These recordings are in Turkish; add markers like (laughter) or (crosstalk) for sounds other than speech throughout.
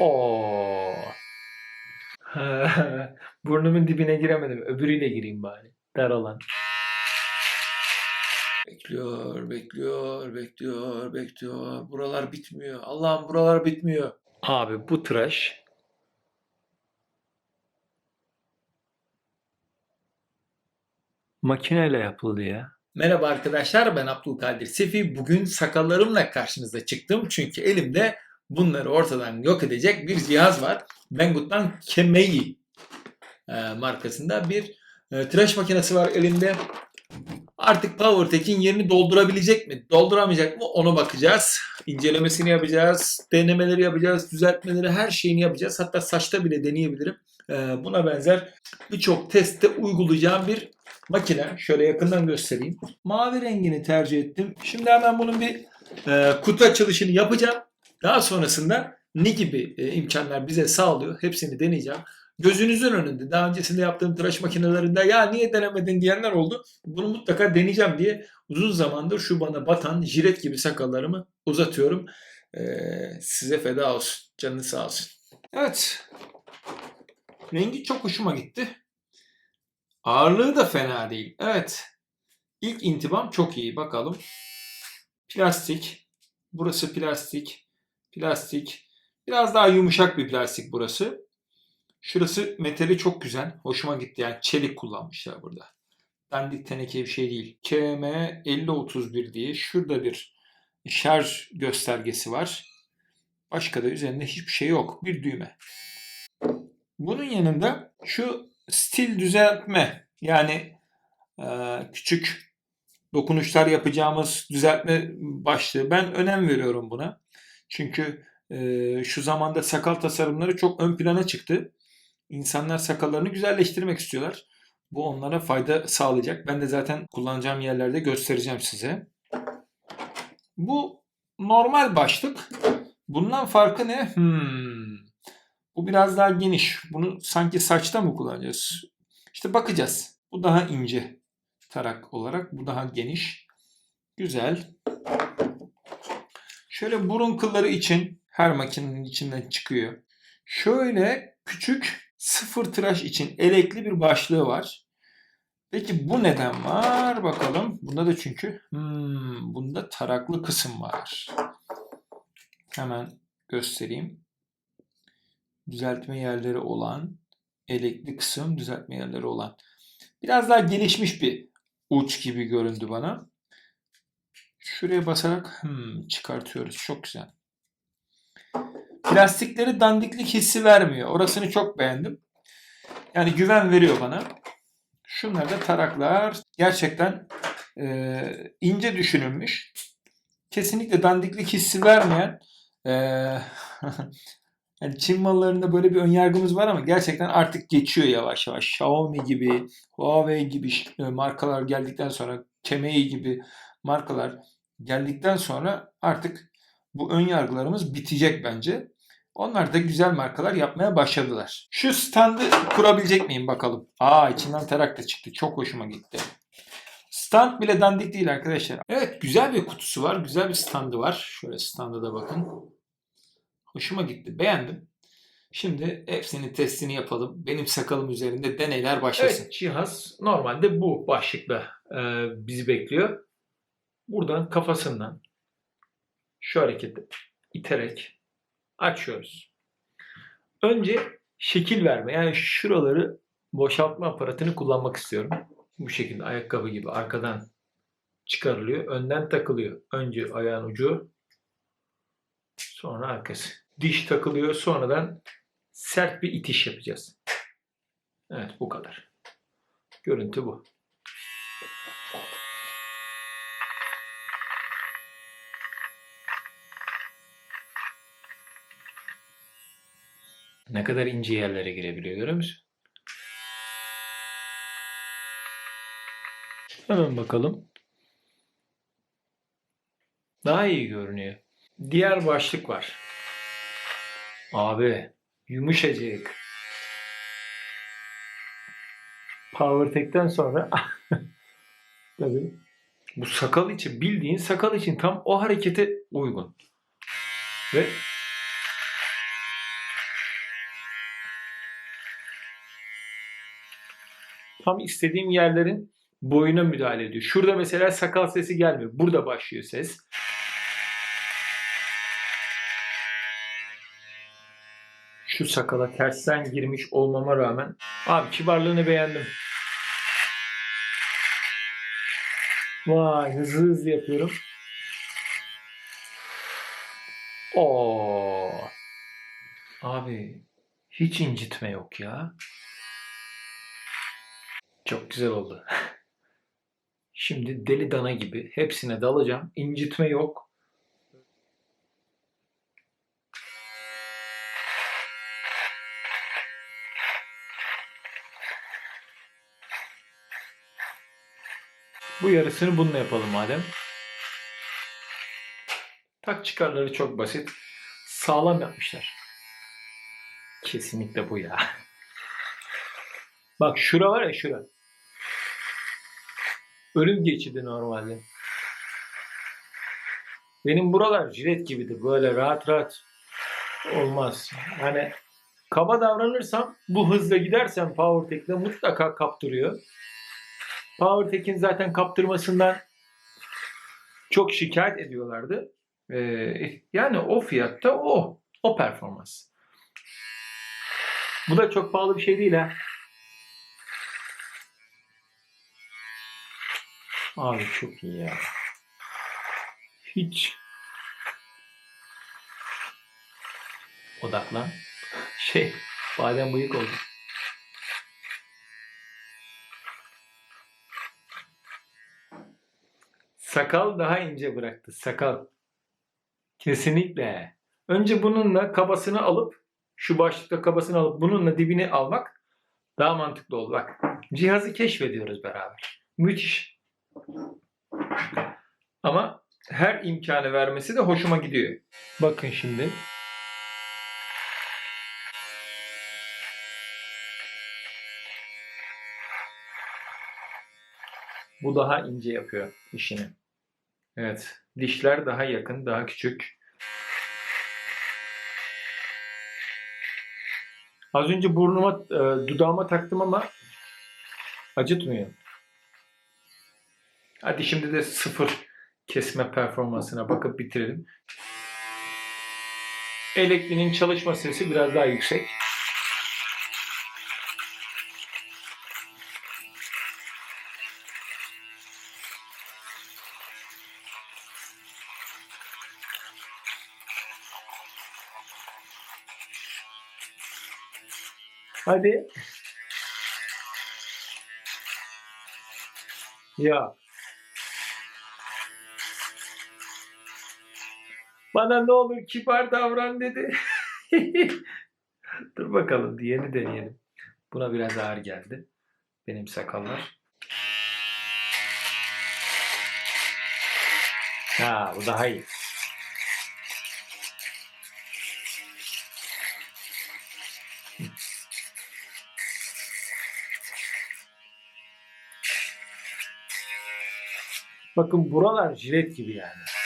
Oo. (laughs) Burnumun dibine giremedim. Öbürüyle gireyim bari. Dar olan. Bekliyor, bekliyor, bekliyor, bekliyor. Buralar bitmiyor. Allah'ım buralar bitmiyor. Abi bu tıraş makineyle yapıldı ya. Merhaba arkadaşlar ben Abdülkadir Sefi. Bugün sakallarımla karşınıza çıktım. Çünkü elimde bunları ortadan yok edecek bir cihaz var. Banggood'dan Kemei e, markasında bir e, tıraş makinesi var elimde. Artık PowerTech'in yerini doldurabilecek mi? Dolduramayacak mı? Ona bakacağız. İncelemesini yapacağız. Denemeleri yapacağız. Düzeltmeleri her şeyini yapacağız. Hatta saçta bile deneyebilirim. E, buna benzer birçok testte uygulayacağım bir makine. Şöyle yakından göstereyim. Mavi rengini tercih ettim. Şimdi hemen bunun bir e, kutu açılışını yapacağım. Daha sonrasında ne gibi e, imkanlar bize sağlıyor hepsini deneyeceğim. Gözünüzün önünde daha öncesinde yaptığım tıraş makinelerinde ya niye denemedin diyenler oldu. Bunu mutlaka deneyeceğim diye uzun zamandır şu bana batan jilet gibi sakallarımı uzatıyorum. E, size feda olsun. Canınız sağ olsun. Evet. Rengi çok hoşuma gitti. Ağırlığı da fena değil. Evet. İlk intibam çok iyi. Bakalım. Plastik. Burası plastik. Plastik. Biraz daha yumuşak bir plastik burası. Şurası metali çok güzel. Hoşuma gitti. Yani çelik kullanmışlar burada. Dandik teneke bir şey değil. KM 5031 diye şurada bir şarj göstergesi var. Başka da üzerinde hiçbir şey yok. Bir düğme. Bunun yanında şu stil düzeltme yani e, küçük dokunuşlar yapacağımız düzeltme başlığı. Ben önem veriyorum buna. Çünkü e, şu zamanda sakal tasarımları çok ön plana çıktı. İnsanlar sakallarını güzelleştirmek istiyorlar. Bu onlara fayda sağlayacak. Ben de zaten kullanacağım yerlerde göstereceğim size. Bu normal başlık. Bundan farkı ne? Hmm. Bu biraz daha geniş. Bunu sanki saçta mı kullanacağız? İşte bakacağız. Bu daha ince tarak olarak. Bu daha geniş. Güzel. Şöyle burun kılları için her makinenin içinden çıkıyor. Şöyle küçük sıfır tıraş için elekli bir başlığı var. Peki bu neden var? Bakalım. Bunda da çünkü hmm, bunda taraklı kısım var. Hemen göstereyim düzeltme yerleri olan, elekli kısım düzeltme yerleri olan. Biraz daha gelişmiş bir uç gibi göründü bana. Şuraya basarak hmm, çıkartıyoruz. Çok güzel. Plastikleri dandiklik hissi vermiyor. Orasını çok beğendim. Yani güven veriyor bana. Şunlar da taraklar. Gerçekten e, ince düşünülmüş. Kesinlikle dandiklik hissi vermeyen e, (laughs) Yani Çin mallarında böyle bir önyargımız var ama gerçekten artık geçiyor yavaş yavaş. Xiaomi gibi, Huawei gibi markalar geldikten sonra, Kemei gibi markalar geldikten sonra artık bu önyargılarımız bitecek bence. Onlar da güzel markalar yapmaya başladılar. Şu standı kurabilecek miyim bakalım. Aa içinden tarak da çıktı. Çok hoşuma gitti. Stand bile dandik değil arkadaşlar. Evet güzel bir kutusu var. Güzel bir standı var. Şöyle standa da bakın. Hoşuma gitti. Beğendim. Şimdi hepsinin testini yapalım. Benim sakalım üzerinde deneyler başlasın. Evet, cihaz normalde bu başlıkla e, bizi bekliyor. Buradan kafasından şu hareketi iterek açıyoruz. Önce şekil verme yani şuraları boşaltma aparatını kullanmak istiyorum. Bu şekilde ayakkabı gibi arkadan çıkarılıyor. Önden takılıyor. Önce ayağın ucu sonra arkası. Diş takılıyor. Sonradan sert bir itiş yapacağız. Evet bu kadar. Görüntü bu. Ne kadar ince yerlere girebiliyor görüyor musun? Hemen bakalım. Daha iyi görünüyor. Diğer başlık var. Abi yumuşacık. PowerTech'ten sonra (laughs) tabii bu sakal için bildiğin sakal için tam o harekete uygun. Ve tam istediğim yerlerin boyuna müdahale ediyor. Şurada mesela sakal sesi gelmiyor. Burada başlıyor ses. Şu sakala tersten girmiş olmama rağmen abi kibarlığını beğendim. Vay hızlı hızlı yapıyorum. Oo. Abi hiç incitme yok ya. Çok güzel oldu. (laughs) Şimdi deli dana gibi hepsine dalacağım. İncitme yok. Bu yarısını bununla yapalım madem. Tak çıkarları çok basit. Sağlam yapmışlar. Kesinlikle bu ya. (laughs) Bak şura var ya şura. Ölüm geçidi normalde. Benim buralar jilet gibidir. Böyle rahat rahat olmaz. Hani kaba davranırsam bu hızla gidersem PowerTech'le mutlaka kaptırıyor. PowerTech'in zaten kaptırmasından çok şikayet ediyorlardı. Ee, yani o fiyatta o. O performans. Bu da çok pahalı bir şey değil ha. Abi çok iyi ya. Hiç odaklan. Şey, badem bıyık oldu. Sakal daha ince bıraktı. Sakal. Kesinlikle. Önce bununla kabasını alıp şu başlıkta kabasını alıp bununla dibini almak daha mantıklı oldu. Bak cihazı keşfediyoruz beraber. Müthiş. Ama her imkanı vermesi de hoşuma gidiyor. Bakın şimdi. Bu daha ince yapıyor işini. Evet. Dişler daha yakın, daha küçük. Az önce burnuma, e, dudağıma taktım ama acıtmıyor. Hadi şimdi de sıfır kesme performansına bakıp bitirelim. Elektriğin çalışma sesi biraz daha yüksek. Hadi. Ya. Bana ne olur kibar davran dedi. (laughs) Dur bakalım diğerini deneyelim. Buna biraz ağır geldi. Benim sakallar. Ha bu daha iyi. Bakın buralar jilet gibi yani.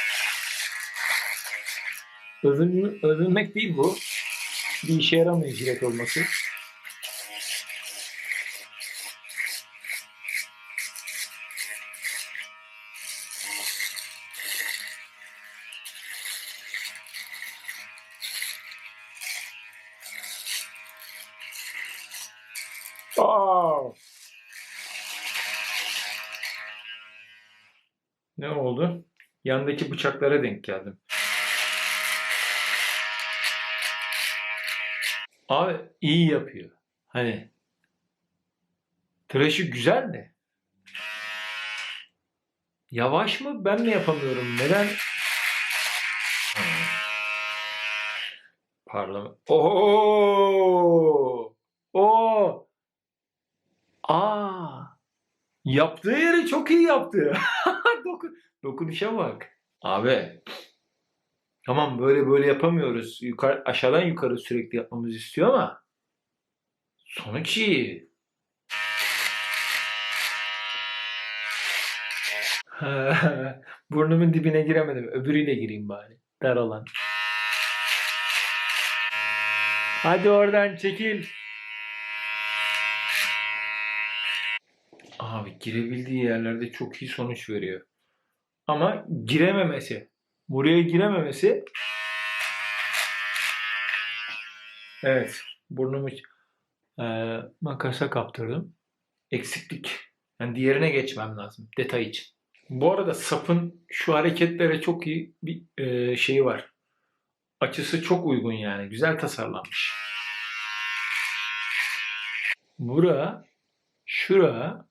Övün, övünmek değil bu. Bir işe yaramıyor jilet olması. Aa! Ne oldu? Yandaki bıçaklara denk geldim. Abi iyi yapıyor. Hani tıraşı güzel de. Yavaş mı? Ben mi yapamıyorum? Neden? Parlama. Oo! Oo! Aa! Yaptığı yeri çok iyi yaptı. (laughs) Dokun, dokunuşa bak. Abi. Tamam böyle böyle yapamıyoruz. Yukarı, aşağıdan yukarı sürekli yapmamızı istiyor ama sonuç iyi. (laughs) Burnumun dibine giremedim. Öbürüyle gireyim bari. Dar olan. Hadi oradan çekil. Abi girebildiği yerlerde çok iyi sonuç veriyor. Ama girememesi, buraya girememesi Evet, burnumu eee, makasa kaptırdım. Eksiklik. Yani diğerine geçmem lazım detay için. Bu arada sapın şu hareketlere çok iyi bir eee, şeyi var. Açısı çok uygun yani. Güzel tasarlanmış. Bura, şura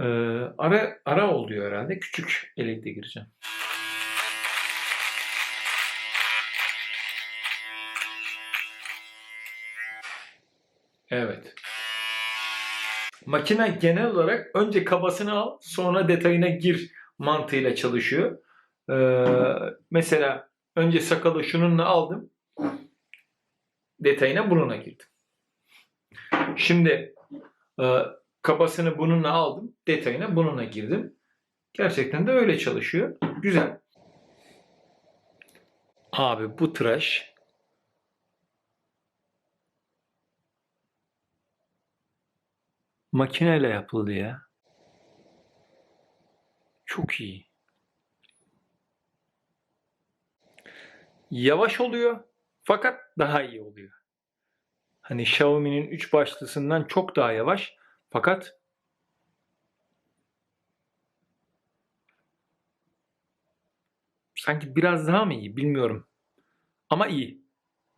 eee, ara ara oluyor herhalde. Küçük elekte gireceğim. Evet. Makine genel olarak önce kabasını al, sonra detayına gir mantığıyla çalışıyor. Ee, mesela önce sakalı şununla aldım, detayına bununla girdim. Şimdi e, kabasını bununla aldım, detayına bununla girdim. Gerçekten de öyle çalışıyor. Güzel. Abi bu tıraş makineyle yapıldı ya. Çok iyi. Yavaş oluyor fakat daha iyi oluyor. Hani Xiaomi'nin 3 başlısından çok daha yavaş fakat sanki biraz daha mı iyi bilmiyorum. Ama iyi.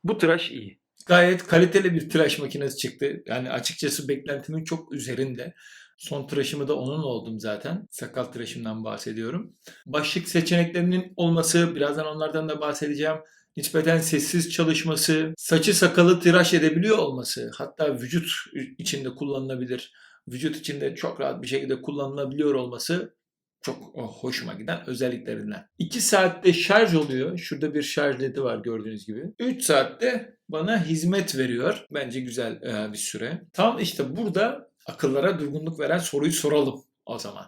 Bu tıraş iyi. Gayet kaliteli bir tıraş makinesi çıktı. Yani açıkçası beklentimin çok üzerinde. Son tıraşımı da onun oldum zaten. Sakal tıraşımdan bahsediyorum. Başlık seçeneklerinin olması, birazdan onlardan da bahsedeceğim. Nispeten sessiz çalışması, saçı sakalı tıraş edebiliyor olması, hatta vücut içinde kullanılabilir, vücut içinde çok rahat bir şekilde kullanılabiliyor olması çok hoşuma giden özelliklerinden. 2 saatte şarj oluyor. Şurada bir şarj ledi var gördüğünüz gibi. 3 saatte bana hizmet veriyor. Bence güzel e, bir süre. Tam işte burada akıllara durgunluk veren soruyu soralım o zaman.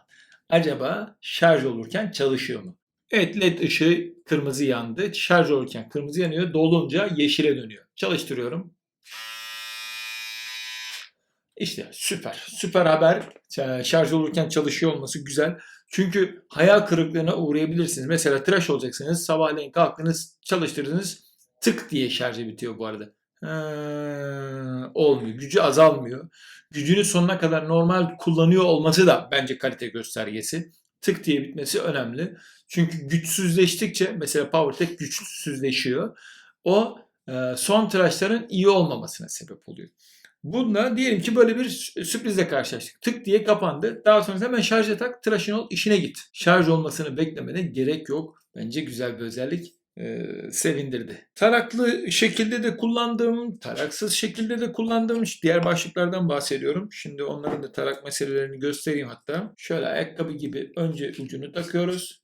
Acaba şarj olurken çalışıyor mu? Evet led ışığı kırmızı yandı. Şarj olurken kırmızı yanıyor. Dolunca yeşile dönüyor. Çalıştırıyorum. İşte süper. Süper haber. Şarj olurken çalışıyor olması güzel. Çünkü hayal kırıklığına uğrayabilirsiniz. Mesela tıraş olacaksınız. Sabahleyin kalktınız, çalıştırdınız. Tık diye şarjı bitiyor bu arada. Ha, olmuyor. Gücü azalmıyor. Gücünü sonuna kadar normal kullanıyor olması da bence kalite göstergesi. Tık diye bitmesi önemli. Çünkü güçsüzleştikçe mesela PowerTech güçsüzleşiyor. O son tıraşların iyi olmamasına sebep oluyor. Bununla diyelim ki böyle bir sürprizle karşılaştık. Tık diye kapandı. Daha sonra hemen şarja tak, tıraşın ol, işine git. Şarj olmasını beklemene gerek yok. Bence güzel bir özellik. Ee, sevindirdi. Taraklı şekilde de kullandığım, taraksız şekilde de kullandığım diğer başlıklardan bahsediyorum. Şimdi onların da tarak meselelerini göstereyim hatta. Şöyle ayakkabı gibi önce ucunu takıyoruz.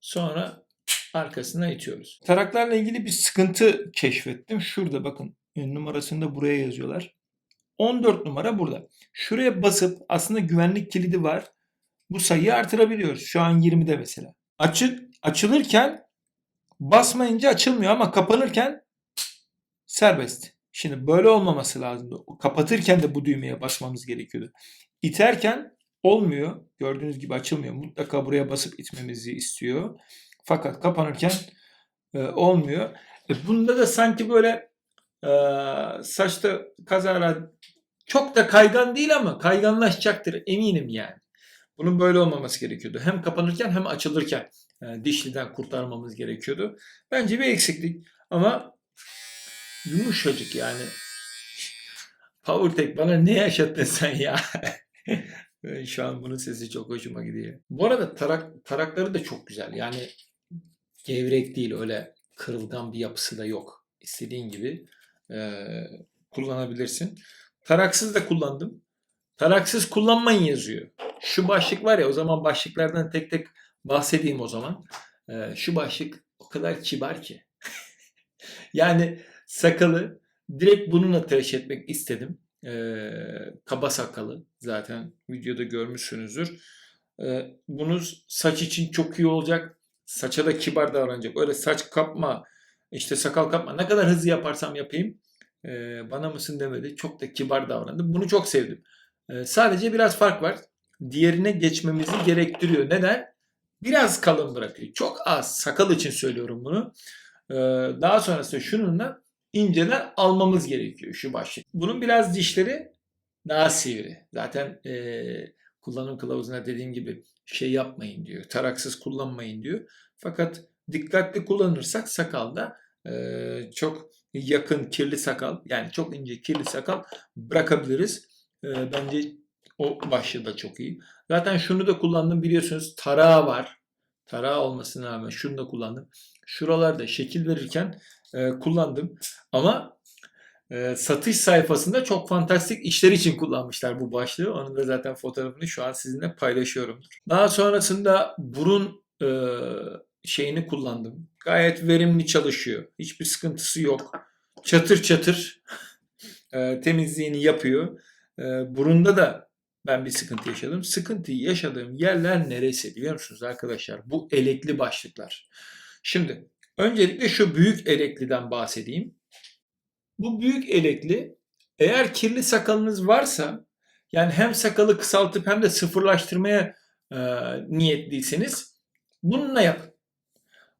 Sonra arkasına itiyoruz. Taraklarla ilgili bir sıkıntı keşfettim. Şurada bakın numarasını da buraya yazıyorlar. 14 numara burada. Şuraya basıp aslında güvenlik kilidi var. Bu sayıyı artırabiliyoruz. Şu an 20'de mesela. Açı, açılırken basmayınca açılmıyor ama kapanırken serbest. Şimdi böyle olmaması lazımdı. Kapatırken de bu düğmeye basmamız gerekiyordu. İterken olmuyor. Gördüğünüz gibi açılmıyor. Mutlaka buraya basıp itmemizi istiyor. Fakat kapanırken e, olmuyor. E, bunda da sanki böyle e, saçta kazara çok da kaygan değil ama kayganlaşacaktır eminim yani. Bunun böyle olmaması gerekiyordu. Hem kapanırken hem açılırken dişliden kurtarmamız gerekiyordu. Bence bir eksiklik ama yumuşacık yani. PowerTech bana ne yaşattın sen ya? (laughs) şu an bunun sesi çok hoşuma gidiyor. Bu arada tarak, tarakları da çok güzel. Yani gevrek değil öyle kırılgan bir yapısı da yok. İstediğin gibi e, kullanabilirsin. Taraksız da kullandım. Taraksız kullanmayın yazıyor. Şu başlık var ya o zaman başlıklardan tek tek bahsedeyim o zaman. Ee, şu başlık o kadar kibar ki. (laughs) yani sakalı direkt bununla tıraş etmek istedim. Ee, kaba sakalı zaten videoda görmüşsünüzdür. Ee, bunu saç için çok iyi olacak. Saça da kibar davranacak. Öyle saç kapma, işte sakal kapma. Ne kadar hızlı yaparsam yapayım e, bana mısın demedi. Çok da kibar davrandı. Bunu çok sevdim. Sadece biraz fark var. Diğerine geçmemizi gerektiriyor. Neden? Biraz kalın bırakıyor. Çok az. Sakal için söylüyorum bunu. Ee, daha sonrasında şununla inceden almamız gerekiyor şu başlık. Bunun biraz dişleri daha sivri. Zaten e, kullanım kılavuzuna dediğim gibi şey yapmayın diyor. Taraksız kullanmayın diyor. Fakat dikkatli kullanırsak sakalda e, çok yakın kirli sakal yani çok ince kirli sakal bırakabiliriz. E, bence o başlığı da çok iyi. Zaten şunu da kullandım biliyorsunuz tarağı var. Tarağı olmasına rağmen şunu da kullandım. Şuralarda şekil verirken e, kullandım. Ama e, satış sayfasında çok fantastik işler için kullanmışlar bu başlığı. Onun da zaten fotoğrafını şu an sizinle paylaşıyorum. Daha sonrasında burun e, şeyini kullandım. Gayet verimli çalışıyor. Hiçbir sıkıntısı yok. Çatır çatır (laughs) e, temizliğini yapıyor. E, burunda da ben bir sıkıntı yaşadım. Sıkıntıyı yaşadığım yerler neresi biliyor musunuz arkadaşlar? Bu elekli başlıklar. Şimdi öncelikle şu büyük elekliden bahsedeyim. Bu büyük elekli eğer kirli sakalınız varsa yani hem sakalı kısaltıp hem de sıfırlaştırmaya e, niyetliyseniz bununla yapın.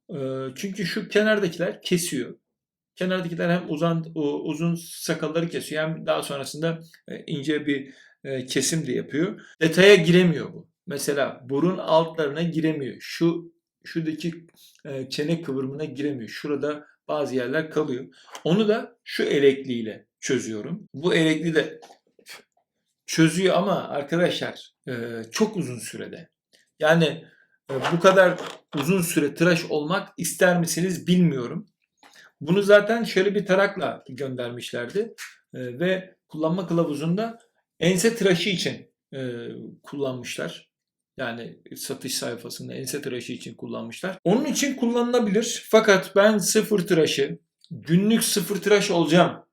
E, çünkü şu kenardakiler kesiyor. Kenardakiler hem uzun uzun sakalları kesiyor hem daha sonrasında e, ince bir e, kesim de yapıyor. Detaya giremiyor bu. Mesela burun altlarına giremiyor. Şu şuradaki e, çene kıvrımına giremiyor. Şurada bazı yerler kalıyor. Onu da şu elekliyle çözüyorum. Bu elekli de çözüyor ama arkadaşlar e, çok uzun sürede. Yani e, bu kadar uzun süre tıraş olmak ister misiniz bilmiyorum. Bunu zaten şöyle bir tarakla göndermişlerdi ve kullanma kılavuzunda ense tıraşı için e, kullanmışlar. Yani satış sayfasında ense tıraşı için kullanmışlar. Onun için kullanılabilir. Fakat ben sıfır tıraşı, günlük sıfır tıraş olacağım.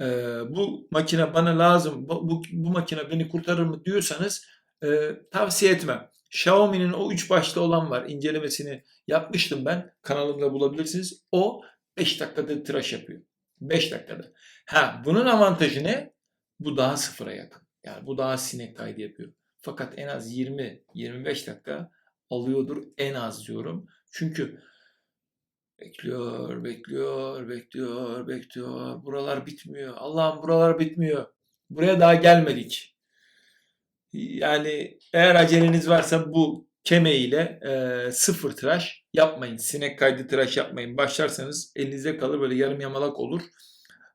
Ee, bu makine bana lazım, bu, bu, bu makine beni kurtarır mı diyorsanız e, tavsiye etmem. Xiaomi'nin o üç başlı olan var. incelemesini yapmıştım ben. Kanalımda bulabilirsiniz. O 5 dakikada tıraş yapıyor. 5 dakikada. Ha bunun avantajı ne? Bu daha sıfıra yakın. Yani bu daha sinek kaydı yapıyor. Fakat en az 20-25 dakika alıyordur en az diyorum. Çünkü bekliyor, bekliyor, bekliyor, bekliyor. Buralar bitmiyor. Allah'ım buralar bitmiyor. Buraya daha gelmedik. Yani eğer aceleniz varsa bu keme e, sıfır tıraş yapmayın. Sinek kaydı tıraş yapmayın. Başlarsanız elinizde kalır böyle yarım yamalak olur.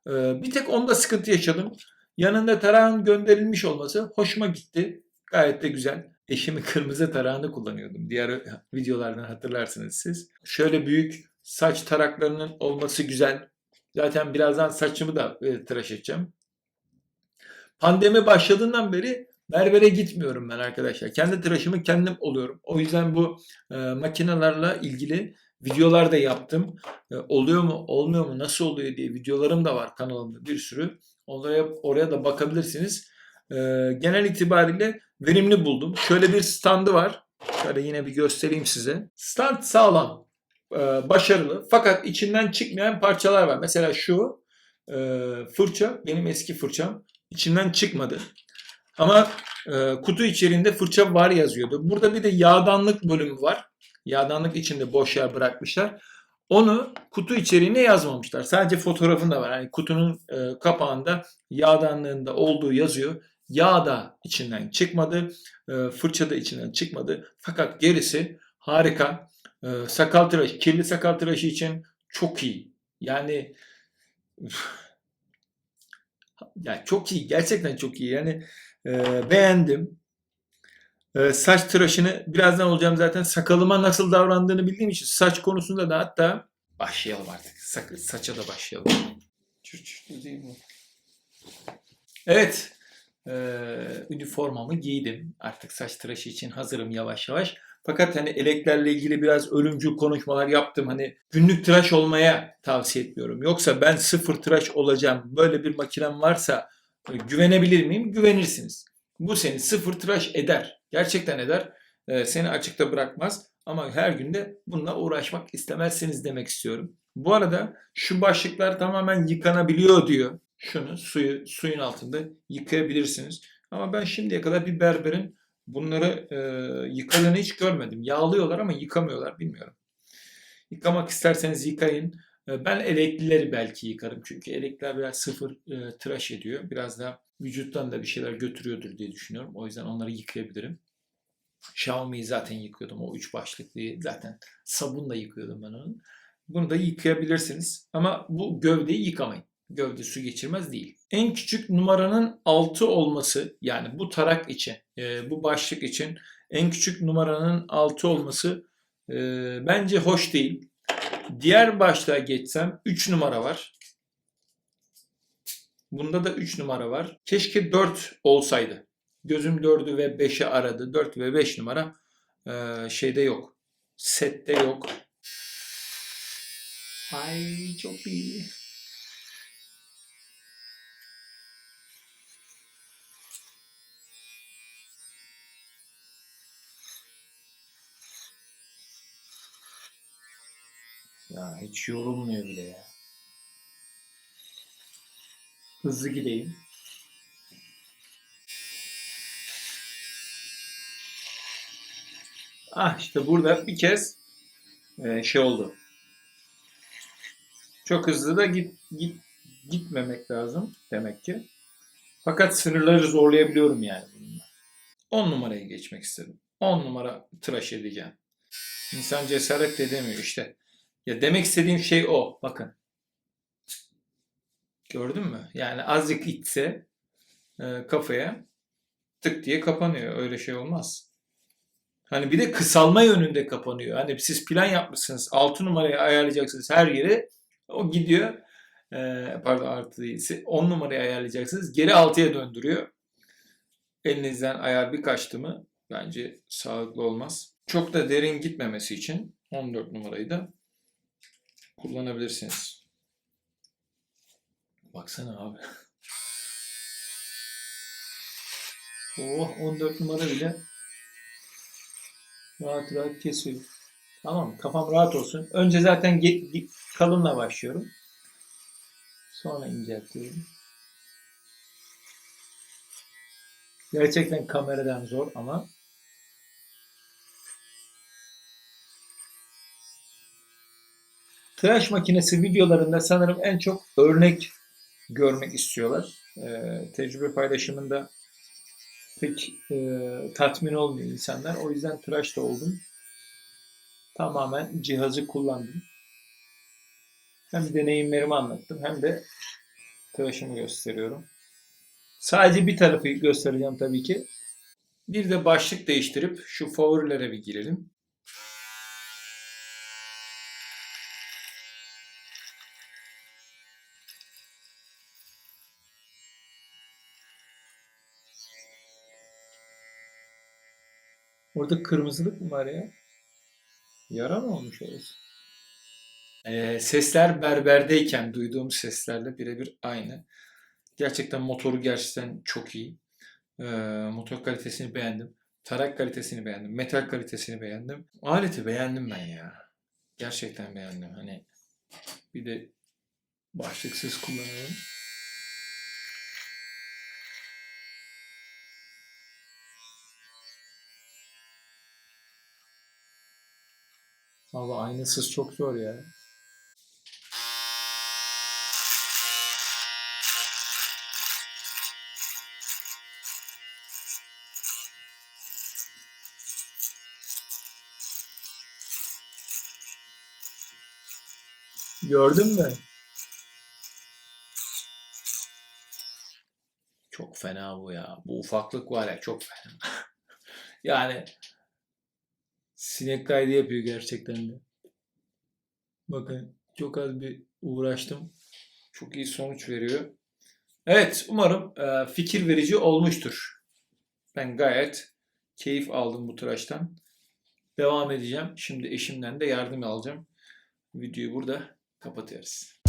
E, bir tek onda sıkıntı yaşadım. Yanında tarağın gönderilmiş olması hoşuma gitti. Gayet de güzel. Eşimin kırmızı tarağını kullanıyordum. Diğer videolardan hatırlarsınız siz. Şöyle büyük saç taraklarının olması güzel. Zaten birazdan saçımı da e, tıraş edeceğim. Pandemi başladığından beri berbere gitmiyorum ben arkadaşlar. Kendi tıraşımı kendim oluyorum. O yüzden bu e, makinelerle ilgili videolar da yaptım. E, oluyor mu, olmuyor mu, nasıl oluyor diye videolarım da var kanalımda bir sürü. Oraya, oraya da bakabilirsiniz. E, genel itibariyle verimli buldum. Şöyle bir standı var. Şöyle yine bir göstereyim size. Stand sağlam, e, başarılı fakat içinden çıkmayan parçalar var. Mesela şu e, fırça, benim eski fırçam içinden çıkmadı. Ama e, kutu içerisinde fırça var yazıyordu. Burada bir de yağdanlık bölümü var. Yağdanlık içinde boş yer bırakmışlar. Onu kutu içeriğine yazmamışlar. Sadece fotoğrafında var. Yani kutunun e, kapağında yağdanlığında olduğu yazıyor. Yağ da içinden çıkmadı. E, fırça da içinden çıkmadı. Fakat gerisi harika. E, sakal tıraşı, kirli sakal tıraşı için çok iyi. Yani ya çok iyi. Gerçekten çok iyi. Yani e, beğendim. E, saç tıraşını birazdan olacağım zaten. Sakalıma nasıl davrandığını bildiğim için saç konusunda da hatta başlayalım artık. Sa- saça da başlayalım. Çür çür değil mi? Evet. E, üniformamı giydim. Artık saç tıraşı için hazırım yavaş yavaş. Fakat hani eleklerle ilgili biraz ölümcül konuşmalar yaptım. Hani günlük tıraş olmaya tavsiye etmiyorum. Yoksa ben sıfır tıraş olacağım. Böyle bir makinem varsa e, güvenebilir miyim? Güvenirsiniz. Bu seni sıfır tıraş eder. Gerçekten eder. E, seni açıkta bırakmaz. Ama her günde bununla uğraşmak istemezsiniz demek istiyorum. Bu arada şu başlıklar tamamen yıkanabiliyor diyor. Şunu suyu suyun altında yıkayabilirsiniz. Ama ben şimdiye kadar bir berberin bunları e, yıkadığını hiç görmedim. Yağlıyorlar ama yıkamıyorlar bilmiyorum. Yıkamak isterseniz yıkayın. E, Ben eleklileri belki yıkarım. Çünkü elekler biraz sıfır e, tıraş ediyor. Biraz da vücuttan da bir şeyler götürüyordur diye düşünüyorum. O yüzden onları yıkayabilirim. Xiaomi'yi zaten yıkıyordum. O üç başlıklıyı zaten sabunla yıkıyordum ben onu. Bunu da yıkayabilirsiniz. Ama bu gövdeyi yıkamayın. Gövde su geçirmez değil. En küçük numaranın 6 olması yani bu tarak için, e, bu başlık için en küçük numaranın 6 olması e, bence hoş değil. Diğer başlığa geçsem 3 numara var. Bunda da 3 numara var. Keşke 4 olsaydı. Gözüm 4'ü ve 5'i aradı. 4 ve 5 numara e, şeyde yok. Sette yok. Ay çok iyi. Ya hiç yorulmuyor bile ya. Hızlı gideyim. Ah işte burada bir kez e, şey oldu. Çok hızlı da git, git gitmemek lazım demek ki. Fakat sınırları zorlayabiliyorum yani bununla. 10 numaraya geçmek istedim. 10 numara tıraş edeceğim. İnsan cesaret de edemiyor işte. Ya demek istediğim şey o. Bakın. Gördün mü? Yani azıcık itse e, kafaya tık diye kapanıyor. Öyle şey olmaz. Hani bir de kısalma yönünde kapanıyor. Hani siz plan yapmışsınız. 6 numarayı ayarlayacaksınız her yere. O gidiyor. E, pardon artı değilse 10 numarayı ayarlayacaksınız. Geri 6'ya döndürüyor. Elinizden ayar bir kaçtı mı bence sağlıklı olmaz. Çok da derin gitmemesi için 14 numarayı da kullanabilirsiniz. Baksana abi. Oh 14 numara bile rahat rahat kesiyor. Tamam kafam rahat olsun. Önce zaten kalınla başlıyorum. Sonra inceltiyorum. Gerçekten kameradan zor ama tıraş makinesi videolarında sanırım en çok örnek görmek istiyorlar. Ee, tecrübe paylaşımında pek e, tatmin olmuyor insanlar. O yüzden tıraş oldum. Tamamen cihazı kullandım. Hem deneyimlerimi anlattım hem de tıraşımı gösteriyorum. Sadece bir tarafı göstereceğim tabii ki. Bir de başlık değiştirip şu favorilere bir girelim. Orada kırmızılık mı var ya? Yara mı olmuş orası? Ee, sesler berberdeyken duyduğum seslerle birebir aynı. Gerçekten motoru gerçekten çok iyi. Ee, motor kalitesini beğendim. Tarak kalitesini beğendim. Metal kalitesini beğendim. Aleti beğendim ben ya. Gerçekten beğendim. Hani bir de başlıksız kullanıyorum. Abi aynasız çok zor ya. Gördün mü? Çok fena bu ya. Bu ufaklık var ya çok fena. (laughs) yani sinek kaydı yapıyor gerçekten de. Bakın çok az bir uğraştım. Çok iyi sonuç veriyor. Evet umarım e, fikir verici olmuştur. Ben gayet keyif aldım bu tıraştan. Devam edeceğim. Şimdi eşimden de yardım alacağım. Videoyu burada kapatıyoruz.